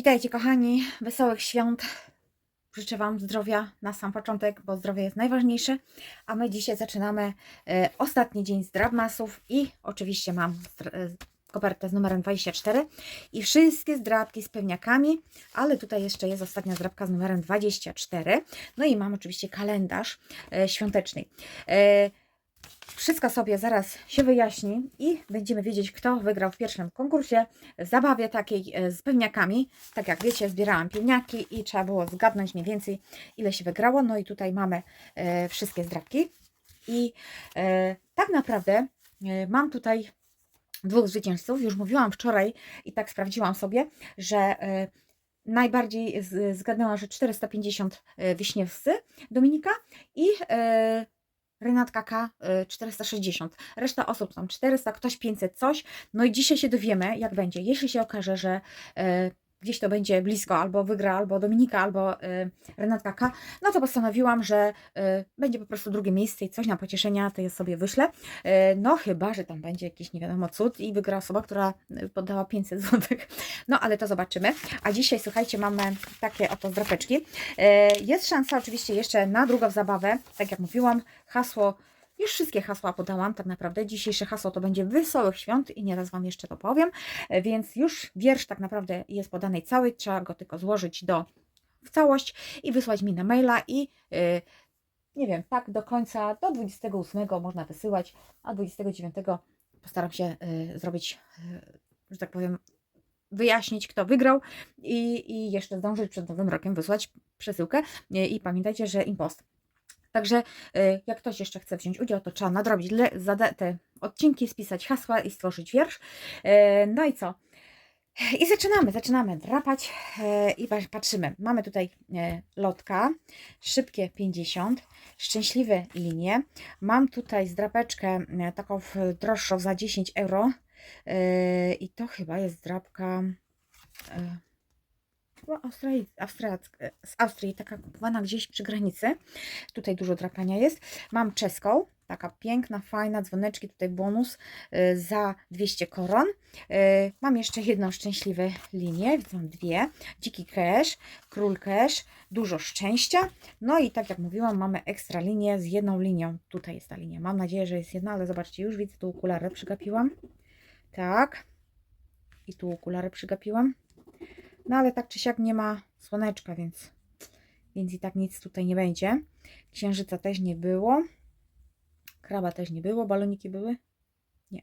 Witajcie kochani, wesołych świąt. Życzę Wam zdrowia na sam początek, bo zdrowie jest najważniejsze. A my dzisiaj zaczynamy e, ostatni dzień zdrabmasów i oczywiście mam e, kopertę z numerem 24 i wszystkie zdrabki z pewniakami, ale tutaj jeszcze jest ostatnia zdrabka z numerem 24. No i mam oczywiście kalendarz e, świąteczny. Wszystko sobie zaraz się wyjaśni i będziemy wiedzieć, kto wygrał w pierwszym konkursie zabawie takiej e, z pewniakami. Tak jak wiecie, zbierałam pewniaki i trzeba było zgadnąć mniej więcej, ile się wygrało. No i tutaj mamy e, wszystkie zdrabki. I e, tak naprawdę e, mam tutaj dwóch zwycięzców. Już mówiłam wczoraj i tak sprawdziłam sobie, że e, najbardziej z- zgadnęła, że 450 e, Wiśniewscy Dominika i e, Renatka K y, 460. Reszta osób tam 400, ktoś 500 coś. No i dzisiaj się dowiemy, jak będzie. Jeśli się okaże, że e, gdzieś to będzie blisko, albo wygra, albo Dominika, albo e, Renatka K, no to postanowiłam, że e, będzie po prostu drugie miejsce i coś na pocieszenia to ja sobie wyślę. E, no chyba, że tam będzie jakiś nie wiadomo cud i wygra osoba, która e, poddała 500 zł. No ale to zobaczymy. A dzisiaj, słuchajcie, mamy takie oto zdrapeczki. E, Jest szansa oczywiście jeszcze na drugą zabawę. Tak jak mówiłam, hasło, już wszystkie hasła podałam tak naprawdę. Dzisiejsze hasło to będzie Wesołych Świąt i nieraz Wam jeszcze to powiem. E, Więc już wiersz tak naprawdę jest podany cały, trzeba go tylko złożyć do, w całość i wysłać mi na maila i e, nie wiem, tak do końca, do 28 można wysyłać, a 29 postaram się e, zrobić, że tak powiem, wyjaśnić, kto wygrał i, i jeszcze zdążyć przed Nowym Rokiem wysłać przesyłkę. I pamiętajcie, że impost. Także e, jak ktoś jeszcze chce wziąć udział, to trzeba nadrobić te odcinki, spisać hasła i stworzyć wiersz. E, No i co? I zaczynamy, zaczynamy drapać e, i pa- patrzymy. Mamy tutaj lotka, szybkie 50, szczęśliwe linie. Mam tutaj zdrapeczkę taką droższą za 10 euro i to chyba jest zdrapka e, chyba austriacka- z Austrii, taka kupowana gdzieś przy granicy. Tutaj dużo drapania jest. Mam czeską, taka piękna, fajna, dzwoneczki, tutaj bonus y, za 200 koron. Y, Mam jeszcze jedną szczęśliwą linię, mam dwie. Dziki cash, król cash, dużo szczęścia. No i tak jak mówiłam, mamy ekstra linię z jedną linią. Tutaj jest ta linia. Mam nadzieję, że jest jedna, ale zobaczcie, już widzę, tu okulary przygapiłam. Tak. I tu okulary przygapiłam. No ale tak czy siak nie ma słoneczka, więc, więc i tak nic tutaj nie będzie. Księżyca też nie było. Kraba też nie było. Baloniki były? Nie.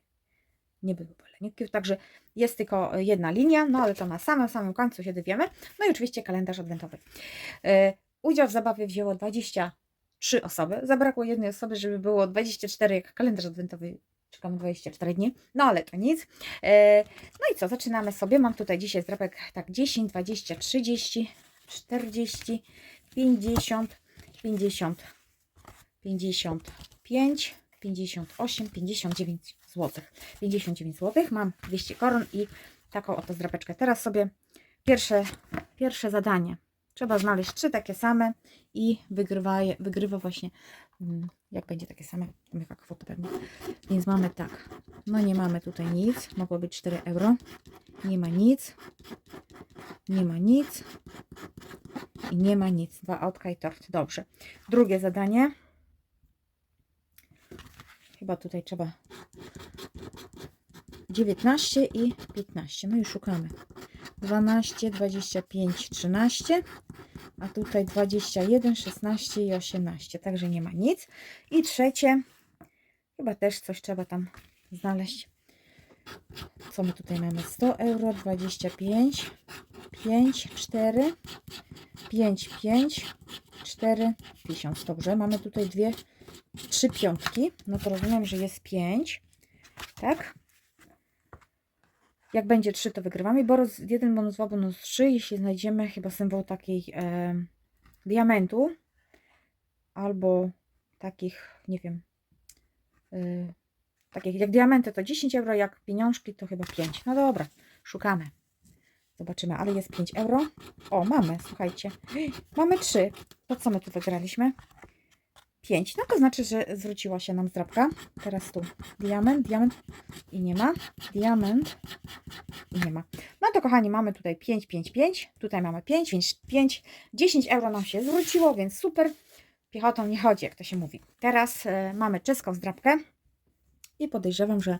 Nie były baloników. Także jest tylko jedna linia, no ale to na samym, samym końcu się dowiemy. No i oczywiście kalendarz adwentowy. E, Udział w zabawie wzięło 23 osoby. Zabrakło jednej osoby, żeby było 24 jak kalendarz adwentowy. Czekamy 24 dni. No ale to nic. E, No i co, zaczynamy sobie. Mam tutaj dzisiaj zdrapek tak 10, 20, 30, 40, 50, 50, 55, 58, 59 zł. 59 zł. Mam 200 koron i taką oto zdrapeczkę. Teraz sobie pierwsze, pierwsze zadanie. Trzeba znaleźć trzy takie same i wygrywa, wygrywa właśnie, jak będzie takie same, to jaka kwota pewnie. Więc mamy tak, no nie mamy tutaj nic, mogło być 4 euro. Nie ma nic, nie ma nic i nie ma nic. Dwa autka i tort. Dobrze. Drugie zadanie. Chyba tutaj trzeba 19 i 15. No i szukamy. 12, 25, 13, a tutaj 21, 16 i 18. Także nie ma nic. I trzecie. Chyba też coś trzeba tam znaleźć. Co my tutaj mamy? 100 euro, 25, 5, 4, 5, 5, 4, 1000. Dobrze, mamy tutaj dwie, trzy piątki. No to rozumiem, że jest 5. Tak? Jak będzie 3, to wygrywamy. Bonus 1, bonus 2, bonus 3. Jeśli znajdziemy chyba symbol takiej e, diamentu albo takich, nie wiem, e, takich jak diamenty to 10 euro, jak pieniążki to chyba 5. No dobra, szukamy. Zobaczymy, ale jest 5 euro. O, mamy, słuchajcie. Mamy 3. To co my tu wygraliśmy? 5. No to znaczy, że zwróciła się nam zdrabka. Teraz tu diament, diament i nie ma. Diament i nie ma. No to kochani, mamy tutaj 5, 5, 5, tutaj mamy 5, więc 5, 10 euro nam się zwróciło, więc super. Piechotą nie chodzi, jak to się mówi. Teraz e, mamy czeską zdrabkę i podejrzewam, że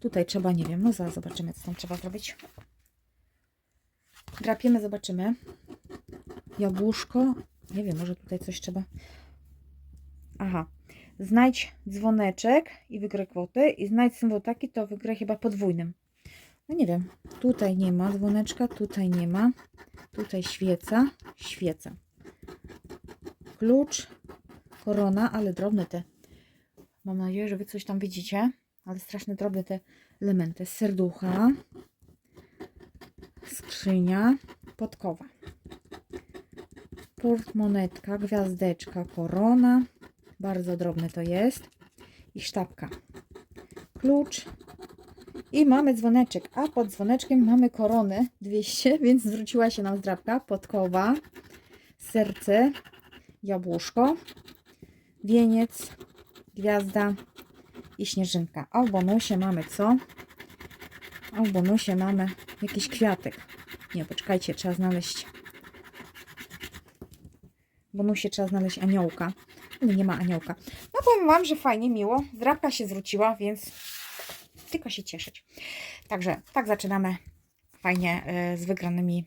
tutaj trzeba, nie wiem, no zaraz zobaczymy, co tam trzeba zrobić. Drapiemy, zobaczymy. Jabłuszko. Nie wiem, może tutaj coś trzeba. Aha. Znajdź dzwoneczek i wygraj kwotę. I znajdź symbol taki, to wygraj chyba podwójnym. No nie wiem. Tutaj nie ma dzwoneczka, tutaj nie ma. Tutaj świeca, świeca. Klucz, korona, ale drobne te. Mam nadzieję, że Wy coś tam widzicie. Ale strasznie drobne te elementy. Serducha, skrzynia, podkowa. Portmonetka, gwiazdeczka, korona. Bardzo drobne to jest. I sztabka. Klucz. I mamy dzwoneczek. A pod dzwoneczkiem mamy koronę 200, więc zwróciła się nam zdrabka. Podkowa. Serce. Jabłuszko. Wieniec. Gwiazda. I śnieżynka. A w bonusie mamy co? A w bonusie mamy jakiś kwiatek. Nie, poczekajcie, trzeba znaleźć. W bonusie trzeba znaleźć aniołka. Nie ma aniołka. No powiem Wam, że fajnie, miło. Zdrabka się zwróciła, więc tylko się cieszyć. Także tak zaczynamy fajnie e, z wygranymi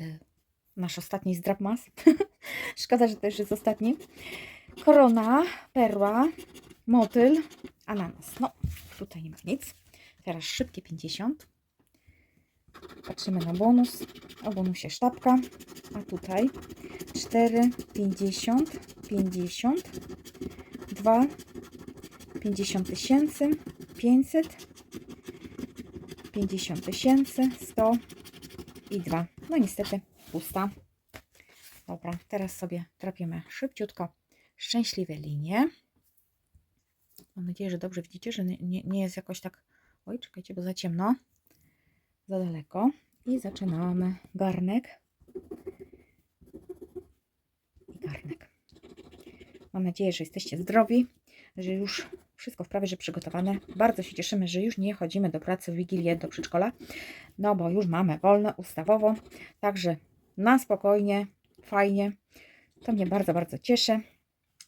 e, nasz ostatni zdrabmas. Szkoda, że to już jest ostatni. Korona, perła, motyl, ananas. No, tutaj nie ma nic. Teraz szybkie 50. Patrzymy na bonus. O bonusie sztabka. A tutaj 4, 50, 50, 2, 50 tysięcy, 500, 50 tysięcy, 100 i 2. No niestety pusta. Dobra, teraz sobie trapiemy szybciutko szczęśliwe linie. Mam nadzieję, że dobrze widzicie, że nie, nie- jest jakoś tak... Oj, czekajcie, bo za ciemno. Za daleko. I zaczynamy garnek. I garnek. Mam nadzieję, że jesteście zdrowi, że już wszystko w prawie, że przygotowane. Bardzo się cieszymy, że już nie chodzimy do pracy w Wigilię, do przedszkola, no bo już mamy wolne ustawowo, także na spokojnie, fajnie. To mnie bardzo, bardzo cieszy.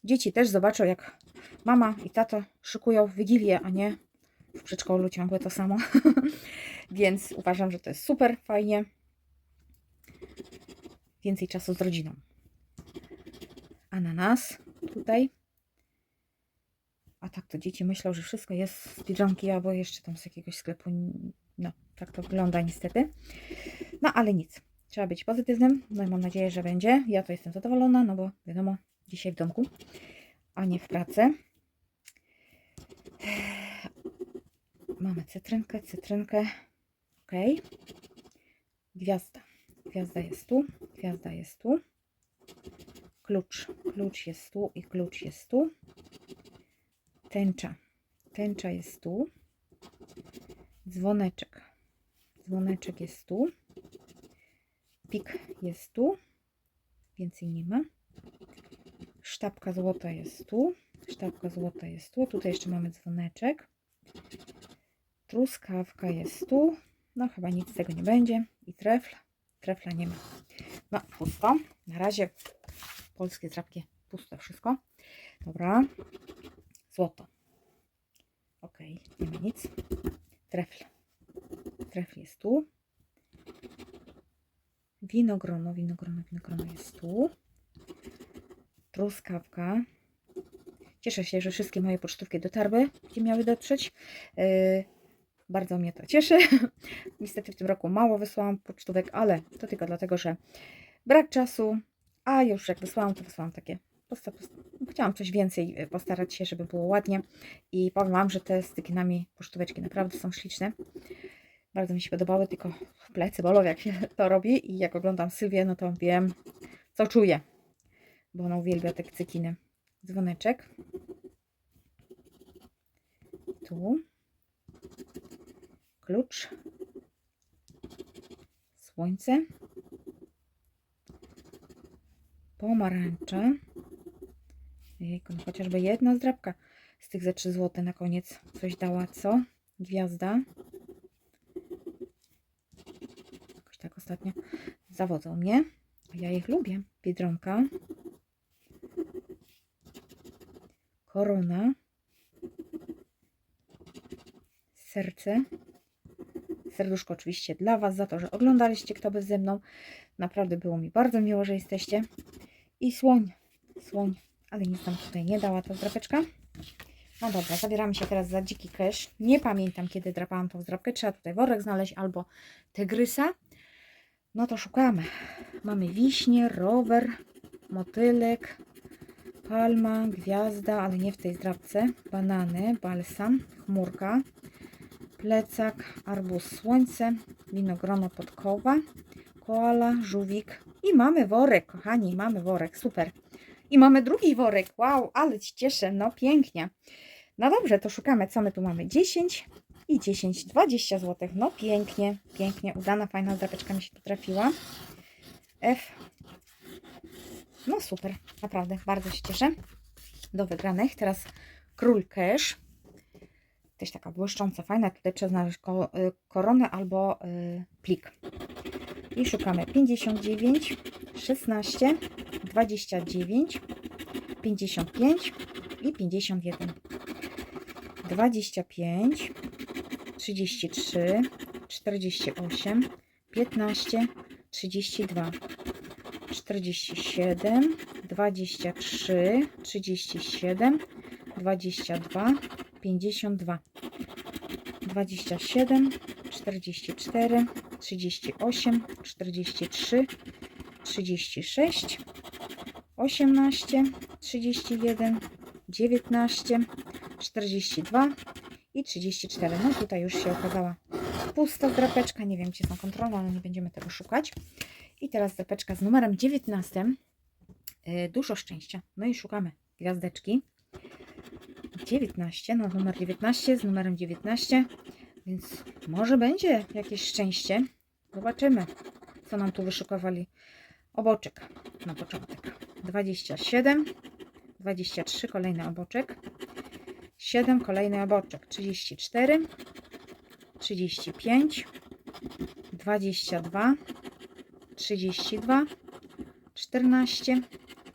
Dzieci też zobaczą, jak mama i tato szykują w Wigilię, a nie w przedszkolu ciągle to samo. Więc uważam, że to jest super, fajnie. Więcej czasu z rodziną. Ananas tutaj. A tak to dzieci myślą, że wszystko jest z Biedronki albo jeszcze tam z jakiegoś sklepu. No, tak to wygląda niestety. No, ale nic. Trzeba być pozytywnym. No i mam nadzieję, że będzie. Ja to jestem zadowolona, no bo wiadomo, dzisiaj w domku, a nie w pracy. Mamy cytrynkę, cytrynkę. Ok. Gwiazda. Gwiazda jest tu. Gwiazda jest tu. Klucz. Klucz jest tu i klucz jest tu. Tęcza. Tęcza jest tu. Dzwoneczek. Dzwoneczek jest tu. Pik jest tu. Więcej nie ma. Sztabka złota jest tu. Sztabka złota jest tu. Tutaj jeszcze mamy dzwoneczek. Truskawka jest tu. No chyba nic z tego nie będzie. I trefl. Trefla nie ma. No pusto. Na razie polskie drapkie puste wszystko. Dobra. Złoto. Ok, nie ma nic. Trefl. Trefl jest tu. Winogrono, winogrono, winogrono jest tu. Truskawka. Cieszę się, że wszystkie moje pocztówki dotarły, gdzie miały dotrzeć. Yy, bardzo mnie to cieszy. Niestety w tym roku mało wysłałam pocztówek, ale to tylko dlatego, że brak czasu. A już jak wysłałam, to wysłałam takie. Prosto. Chciałam coś więcej y, postarać się, żeby było ładnie. I powiem Wam, że te z tykinami pocztóweczki naprawdę są śliczne. Bardzo mi się podobały, tylko w plecy bolą jak się to robi. I jak oglądam Sylwię, no to wiem, co czuję. Bo ona uwielbia te cykiny. Dzwoneczek. Tu. Klucz. Słońce. Pomarańcze. Jejku, no chociażby jedna zdrabka z tych za 3 zł na koniec coś dała, co? Gwiazda. ostatnio zawodzą mnie. Ja ich lubię. Biedronka. Korona. Serce. Serduszko oczywiście dla Was za to, że oglądaliście kto by ze mną. Naprawdę było mi bardzo miło, że jesteście. I słoń. Słoń. Ale nic nam tutaj nie dała ta zdrapeczka. No dobra, zabieramy się teraz za dziki cash. Nie pamiętam, kiedy drapałam tą zdrapkę. Trzeba tutaj worek znaleźć albo tygrysa. No to szukamy. Mamy wiśnie, rower, motylek, palma, gwiazda, ale nie w tej zdrapce. Banany, balsam, chmurka, plecak, arbuz, słońce, winogrono podkowa, koala, żółwik i mamy worek, kochani, mamy worek, super. I mamy drugi worek, wow, ale się cieszę, no pięknie. No dobrze, to szukamy, co my tu mamy, 10 i 10, 20 zł, no pięknie, pięknie, udana, fajna zdrapeczka mi się tu trafiła. F, no super, naprawdę, bardzo się cieszę. Do wygranych, teraz król cash. Też taka błyszcząca, fajna. Tutaj trzeba znaleźć y, koronę albo y, plik. I szukamy 59, 16, 29, 55 i 51. 25, 33, 48, 15, 32, 47, 23, 37, 22, 52, 27, 44, 38, 43, 36, 18, 31, 19, 42 i 34. No tutaj już się okazała pusta drapeczka. Nie wiem, gdzie są kontrolne, ale nie będziemy tego szukać. I teraz drapeczka z numerem 19. Yy, Dużo szczęścia. No i szukamy gwiazdeczki. 19, no numer 19 z numerem 19, więc może będzie jakieś szczęście. Zobaczymy, co nam tu wyszukowali. Oboczek na początek. 27, 23, kolejny oboczek. 7, kolejny oboczek. 34, 35, 22, 32, 14,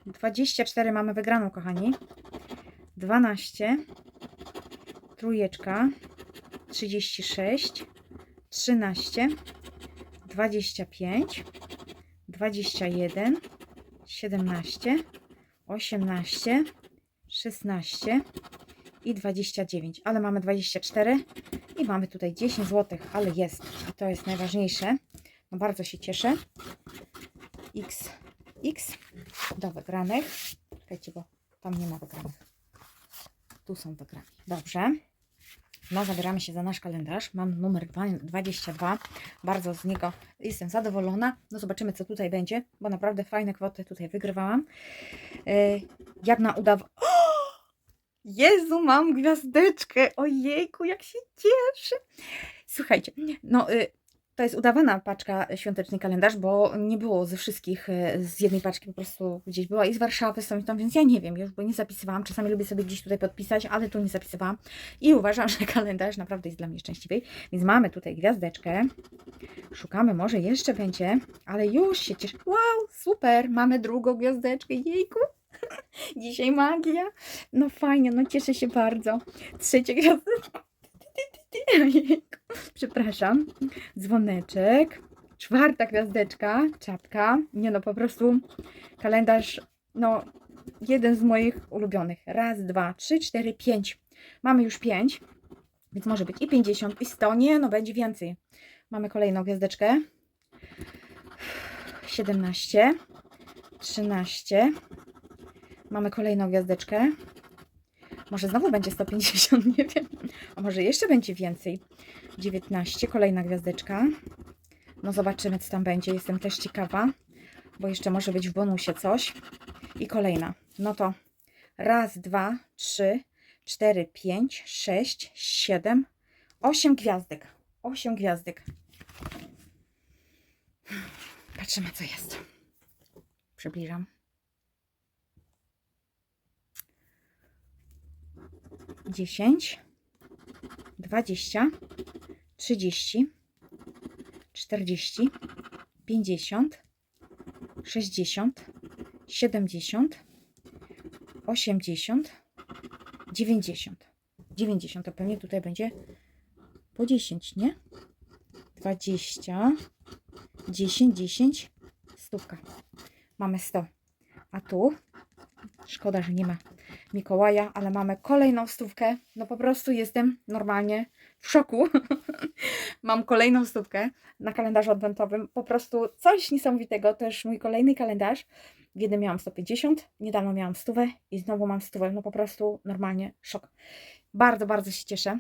24 mamy wygraną, kochani. 12, trójeczka, 36, 13, 25, 21, 17, 18, 16 i 29, ale mamy 24 i mamy tutaj 10 zł, ale jest i to jest najważniejsze. No bardzo się cieszę. X, X do wygranych. Czekajcie, bo tam nie ma wygranych. Tu są wygrani. Dobrze. No, zabieramy się za nasz kalendarz. Mam numer dwa- 22. Bardzo z niego jestem zadowolona. No, zobaczymy, co tutaj będzie, bo naprawdę fajne kwoty tutaj wygrywałam. Yy, jak na udaw... O! Jezu, mam gwiazdeczkę! Ojejku, jak się cieszę! Słuchajcie, no... y, to jest udawana paczka świąteczny kalendarz, bo nie było ze wszystkich e, z jednej paczki, po prostu gdzieś była i z Warszawy, i tam, więc ja nie wiem już, bo nie zapisywałam. Czasami lubię sobie gdzieś tutaj podpisać, ale tu nie zapisywałam. I uważam, że kalendarz naprawdę jest dla mnie szczęśliwy. Więc mamy tutaj gwiazdeczkę. Szukamy, może jeszcze będzie, ale już się cieszę. Wow, super, mamy drugą gwiazdeczkę, jejku. Dzisiaj magia. No fajnie, no cieszę się bardzo. Trzecia gwiazdeczka. Przepraszam. Dzwoneczek. Czwarta gwiazdeczka. Czapka. Nie no, po prostu kalendarz, no, jeden z moich ulubionych. Raz, dwa, trzy, cztery, pięć. Mamy już pięć. Więc może być i 50, i 100. Nie, no będzie więcej. Mamy kolejną gwiazdeczkę. 17. 13. Mamy kolejną gwiazdeczkę. Może znowu będzie 150, nie wiem. A może jeszcze będzie więcej. 19, kolejna gwiazdeczka. No zobaczymy, co tam będzie. Jestem też ciekawa, bo jeszcze może być w bonusie coś. I kolejna. No to raz, dwa, trzy, cztery, pięć, sześć, siedem, osiem gwiazdek. Osiem gwiazdek. Patrzymy, co jest. Przybliżam. 10, 20, 30, 40, 50, 60, 70, 80, 90. 90 to pewnie tutaj będzie po 10, nie? 20, 10, 10, stówka. Mamy 100. A tu, szkoda, że nie ma Mikołaja, ale mamy kolejną stówkę. No po prostu jestem normalnie w szoku. Mam kolejną stówkę na kalendarzu adwentowym. Po prostu coś niesamowitego. Już mój kolejny kalendarz. W miałam 150, niedawno miałam stówę i znowu mam stówę. No po prostu normalnie szok. Bardzo, bardzo się cieszę.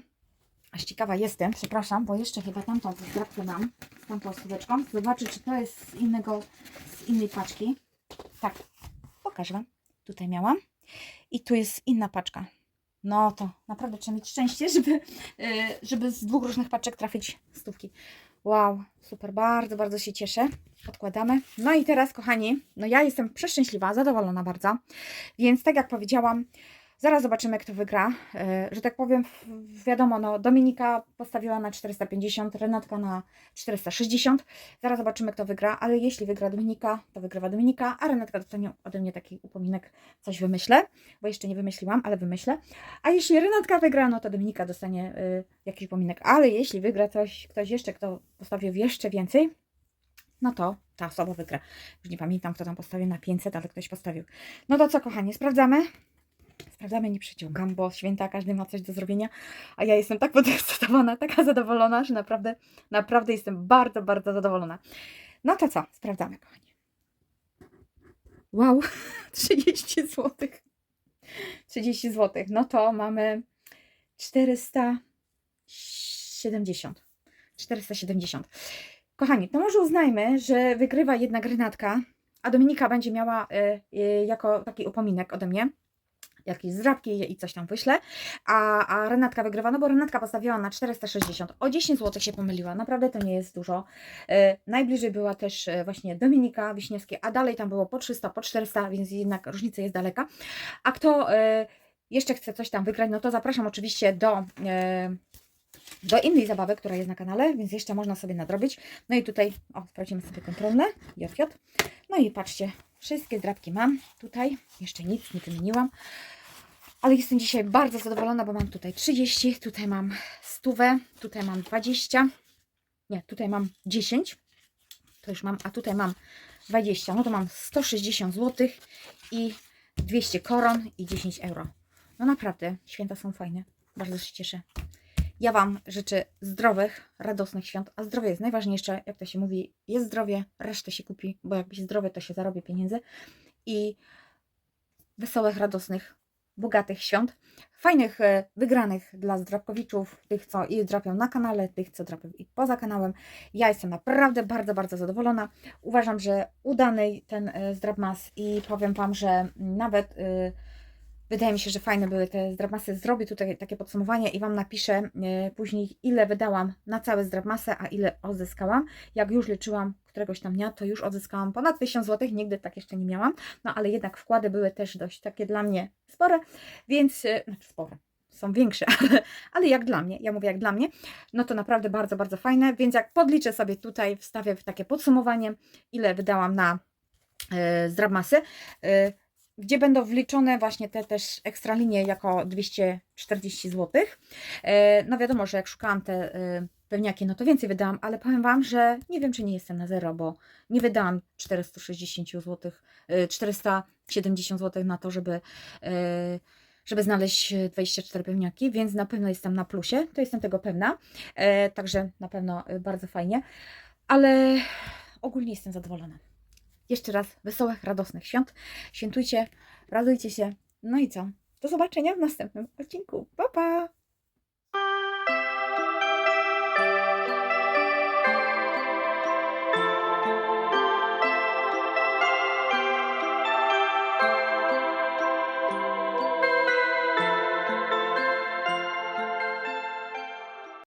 Aż ciekawa jestem, przepraszam, bo jeszcze chyba tamtą zdrabkę mam tamtą stóweczką. Zobaczę, czy to jest z innego, z innej paczki. Tak, pokażę Wam. Tutaj miałam. I tu jest inna paczka. No to naprawdę trzeba mieć szczęście, żeby, yy, żeby z dwóch różnych paczek trafić stówki. Wow, super, bardzo, bardzo się cieszę. Odkładamy. No i teraz, kochani, no ja jestem przeszczęśliwa, zadowolona bardzo. Więc tak jak powiedziałam, zaraz zobaczymy, kto wygra. Yy, że tak powiem, wiadomo, no Dominika postawiła na 450, Renatka na 460. Zaraz zobaczymy, kto wygra, ale jeśli wygra Dominika, to wygrywa Dominika, a Renatka dostanie ode mnie taki upominek, coś wymyślę, bo jeszcze nie wymyśliłam, ale wymyślę. A jeśli Renatka wygra, no to Dominika dostanie y, jakiś upominek, ale jeśli wygra coś, ktoś jeszcze, kto postawił jeszcze więcej, no to ta osoba wygra. Już nie pamiętam, kto tam postawił na 500, ale ktoś postawił. No to co, kochani, sprawdzamy. Sprawdzamy, nie przyciągam, bo święta każdy ma coś do zrobienia, a ja jestem tak podekscytowana, taka zadowolona, że naprawdę, naprawdę jestem bardzo, bardzo zadowolona. No to co, sprawdzamy, kochani. Wow, 30 zł. 30 zł. No to mamy 470. 470. Kochani, to może uznajmy, że wygrywa jednak Renatka, a Dominika będzie miała y, y, jako taki upominek ode mnie jakieś zdrabki i coś tam wyślę, a, a Renatka wygrywa, no bo Renatka postawiła na 460, o 10 zł się pomyliła, naprawdę to nie jest dużo. E, najbliżej była też e, właśnie Dominika Wiśniewskie, a dalej tam było po 300, po 400, więc jednak różnica jest daleka. A kto e, jeszcze chce coś tam wygrać, no to zapraszam oczywiście do... E, do innej zabawy, która jest na kanale, więc jeszcze można sobie nadrobić. No i tutaj, o, sprawdzimy sobie kontrolne, JJ. No i patrzcie, wszystkie zdrabki mam tutaj, jeszcze nic nie wymieniłam. Ale jestem dzisiaj bardzo zadowolona, bo mam tutaj 30, tutaj mam 100, tutaj mam 20, nie, tutaj mam 10, to już mam, a tutaj mam 20, no to mam 160 zł i 200 koron i 10 euro. No naprawdę, święta są fajne, bardzo się cieszę. Ja Wam życzę zdrowych, radosnych świąt, a zdrowie jest najważniejsze, jak to się mówi, jest zdrowie, resztę się kupi, bo jak jest zdrowie, to się zarobi pieniędzy i wesołych, radosnych, bogatych świąt, fajnych, e, wygranych dla zdrabkowiczów, tych co i drapią na kanale, tych co drapią i poza kanałem. Ja jestem naprawdę bardzo, bardzo zadowolona. Uważam, że udany ten e, zdrabmas i powiem Wam, że nawet e, wydaje mi się, że fajne były te zdrabmasy. Zrobię tutaj takie podsumowanie i Wam napiszę e, później, ile wydałam na całe zdrabmasy, a ile odzyskałam. Jak już liczyłam któregoś tam dnia, to już odzyskałam ponad 1000 zł, nigdy tak jeszcze nie miałam. No ale jednak wkłady były też dość takie dla mnie spore, więc, e, znaczy spore, są większe, ale, ale jak dla mnie, ja mówię jak dla mnie, no to naprawdę bardzo, bardzo fajne, więc jak podliczę sobie tutaj, wstawię takie podsumowanie, ile wydałam na e, zdrabmasy, e, gdzie będą wliczone właśnie te też ekstra linie jako 240 zł. E, no wiadomo, że jak szukałam te e, pewniaki, no to więcej wydałam, ale powiem Wam, że nie wiem, czy nie jestem na zero, bo nie wydałam 460 zł, e, 470 zł na to, żeby, e, żeby znaleźć 24 pewniaki, więc na pewno jestem na plusie, to jestem tego pewna, także na pewno bardzo fajnie, ale ogólnie jestem zadowolona. Jeszcze raz wesołych, radosnych świąt. Świętujcie, radujcie się. No i co? Do zobaczenia w następnym odcinku. Pa, pa!